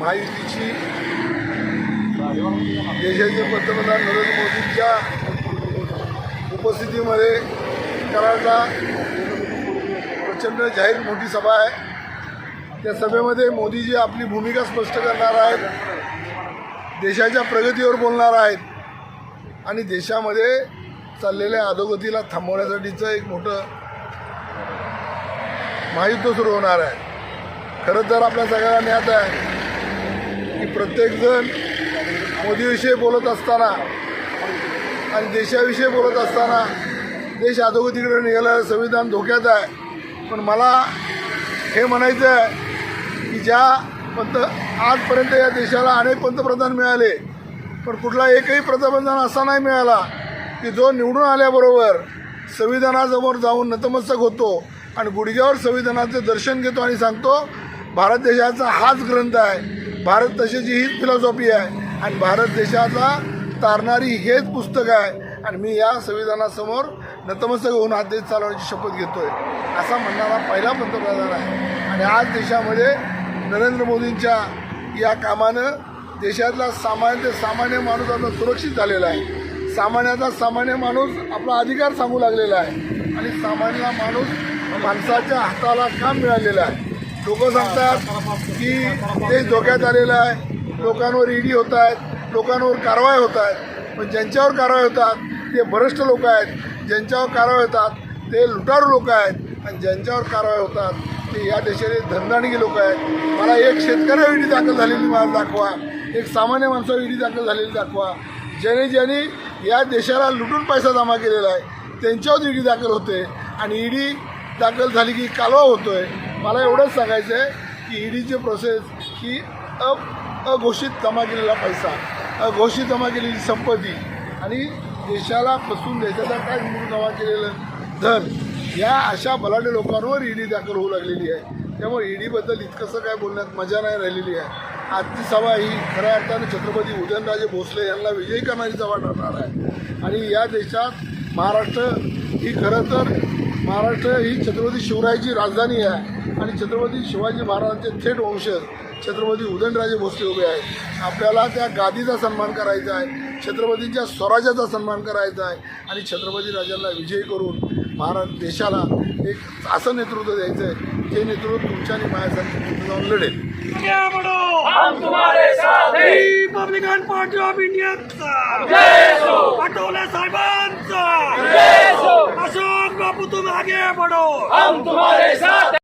महायुतीची देशाचे पंतप्रधान नरेंद्र मोदींच्या उपस्थितीमध्ये कराडला प्रचंड जाहीर मोठी सभा आहे. त्या सभेमध्ये मोदीजी आपली भूमिका स्पष्ट करणार आहेत. देशाच्या प्रगतीवर बोलणार आहेत. आणि देशामध्ये चाललेल्या अधोगतीला थांबवण्यासाठीचं एक मोठं महायुद्ध सुरू होणार आहे. खरंच तर आपल्या सगळ्यांना ज्ञात आहे. की प्रत्येकजण मोदीविषयी बोलत असताना आणि देशाविषयी बोलत असताना देश अधोगतीकडे निघाला संविधान धोक्यात आहे. पण मला हे म्हणायचं आहे की ज्या पंत आजपर्यंत या देशाला अनेक पंतप्रधान मिळाले पण कुठला एकही पंतप्रधान असा नाही मिळाला की जो निवडून आल्याबरोबर संविधानासमोर जाऊन नतमस्तक होतो आणि गुडघ्यावर संविधानाचं दर्शन घेतो आणि सांगतो भारत देशाचा हाच ग्रंथ आहे. भारत देशाची हीच फिलॉसॉफी आहे. आणि भारत देशाला तारणारी हेच पुस्तक आहे. आणि मी या संविधानासमोर नतमस्तक होऊन हा देश चालवण्याची शपथ घेतोय. असा म्हणणारा पहिला पंतप्रधान आहे. आणि आज देशामध्ये नरेंद्र मोदींच्या या कामानं देशातला सामान्य ते सामान्य माणूस आता सुरक्षित झालेला आहे. सामान्याचा सामान्य माणूस आपला अधिकार सांगू लागलेला आहे. आणि सामान्य माणूस माणसाच्या हाताला काम मिळालेलं आहे. लोक सांगतात की देश धोक्यात आलेला आहे. लोकांवर ईडी होत आहेत. लोकांवर कारवाई होत आहेत. पण ज्यांच्यावर कारवाई होतात ते भ्रष्ट लोक आहेत. ज्यांच्यावर कारवाई होतात ते लुटारू लोक आहेत. आणि ज्यांच्यावर कारवाई होतात ते या देशाचे धंदाणगी लोक आहेत. मला एक शेतकऱ्यावर ईडी दाखल झालेली मला दाखवा. एक सामान्य माणसावर ईडी दाखल झालेली दाखवा. ज्याने ज्याने या देशाला लुटून पैसा जमा केलेला आहे त्यांच्यावर ईडी दाखल होते. आणि ईडी दाखल झाली की कालवा होतोय. मला एवढंच सांगायचं आहे की ईडीची प्रोसेस ही अ अघोषित जमा केलेला पैसा अघोषित जमा केलेली संपत्ती आणि देशाला फसून देशाचा काय म्हणून जमा केलेलं धन या अशा बलाढ्य लोकांवर ईडी दाखल होऊ लागलेली आहे. त्यामुळे ईडीबद्दल इतकंसं काय बोलण्यात मजा नाही राहिलेली आहे. आजची सभा ही खऱ्या अर्थाने छत्रपती उदयनराजे भोसले यांना विजयी करणारी सभा ठरणार आहे. आणि या देशात महाराष्ट्र ही खरं तर महाराष्ट्र ही छत्रपती शिवरायाची राजधानी आहे. आणि छत्रपती शिवाजी महाराजांचे थेट वंशज छत्रपती उदयनराजे भोसले उभे आहेत. आपल्याला त्या गादीचा सन्मान करायचा आहे छत्रपतींच्या स्वराज्याचा सन्मान करायचा आहे आणि छत्रपती राजांना विजयी करून महाराज देशाला एक असं नेतृत्व द्यायचं आहे जे नेतृत्व तुमच्या आणि माझ्यासाठी जाऊन लढेल. क्या बड़ो हम तुम्हारे साथ हैं। रिपब्लिकन पार्टी ऑफ हो पटोले साहेबांचा! जय तुम आगे बढो। हम तुम्हारे साथ